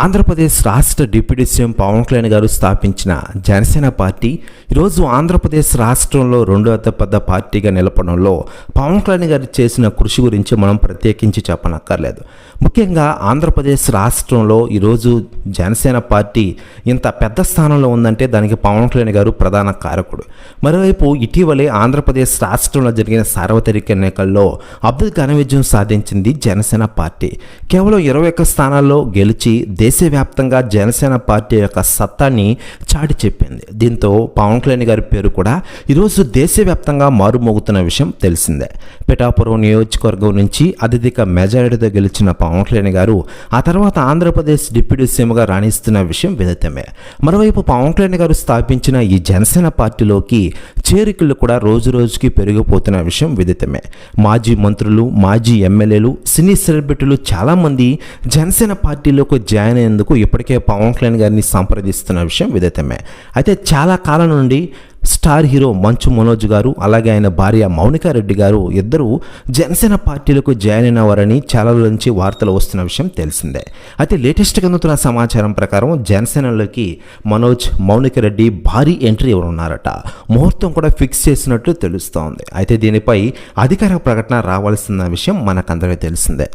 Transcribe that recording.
ఆంధ్రప్రదేశ్ రాష్ట్ర deputy CM Pawan Kalyan గారు స్థాపించిన జనసేన పార్టీ ఈరోజు ఆంధ్రప్రదేశ్ రాష్ట్రంలో రెండో అతిపెద్ద పార్టీగా నిలపడంలో పవన్ కళ్యాణ్ గారు చేసిన కృషి గురించి మనం ప్రత్యేకించి చెప్పనక్కర్లేదు. ముఖ్యంగా ఆంధ్రప్రదేశ్ రాష్ట్రంలో ఈరోజు జనసేన పార్టీ ఇంత పెద్ద స్థానంలో ఉందంటే దానికి పవన్ కళ్యాణ్ గారు ప్రధాన కారకుడు. మరోవైపు ఇటీవలే ఆంధ్రప్రదేశ్ రాష్ట్రంలో జరిగిన సార్వత్రిక ఎన్నికల్లో అబ్దుల్ ఘన విజయం సాధించింది జనసేన పార్టీ. కేవలం ఇరవై ఒక్క స్థానాల్లో గెలిచి దేశవ్యాప్తంగా జనసేన పార్టీ యొక్క సత్తాన్ని చాటి చెప్పింది. దీంతో పవన్ కళ్యాణ్ గారి పేరు కూడా ఈరోజు దేశవ్యాప్తంగా మారుమోగుతున్న విషయం తెలిసిందే. పిఠాపురం నియోజకవర్గం నుంచి అత్యధిక మెజారిటీతో గెలిచిన పవన్ కళ్యాణ్ గారు ఆ తర్వాత ఆంధ్రప్రదేశ్ డిప్యూటీ సీఎంగా రాణిస్తున్న విషయం విదితమే. మరోవైపు పవన్ కళ్యాణ్ గారు స్థాపించిన ఈ జనసేన పార్టీలోకి చేరికలు కూడా రోజు రోజుకి పెరిగిపోతున్న విషయం విదితమే. మాజీ మంత్రులు మాజీ ఎమ్మెల్యేలు సినీ సెలబ్రిటీలు చాలామంది జనసేన పార్టీలోకి జాయిన్ అయ్యేందుకు ఇప్పటికే పవన్ కళ్యాణ్ గారిని సంప్రదిస్తున్న విషయం విదితమే. అయితే చాలా కాలం నుండి స్టార్ హీరో మంచు మనోజ్ గారు అలాగే ఆయన భార్య మౌనికా రెడ్డి గారు ఇద్దరు జనసేన పార్టీలకు జాయిన్ అయినవారని చాలా నుంచి వార్తలు వస్తున్న విషయం తెలిసిందే. అయితే లేటెస్ట్గా అందుతున్న సమాచారం ప్రకారం జనసేనలోకి మనోజ్ మౌనిక రెడ్డి భారీ ఎంట్రీ ఎవరు ఉన్నారట ముహూర్తం కూడా ఫిక్స్ చేసినట్లు తెలుస్తోంది. అయితే దీనిపై అధికార ప్రకటన రావాల్సిన విషయం మనకందరికీ తెలిసిందే.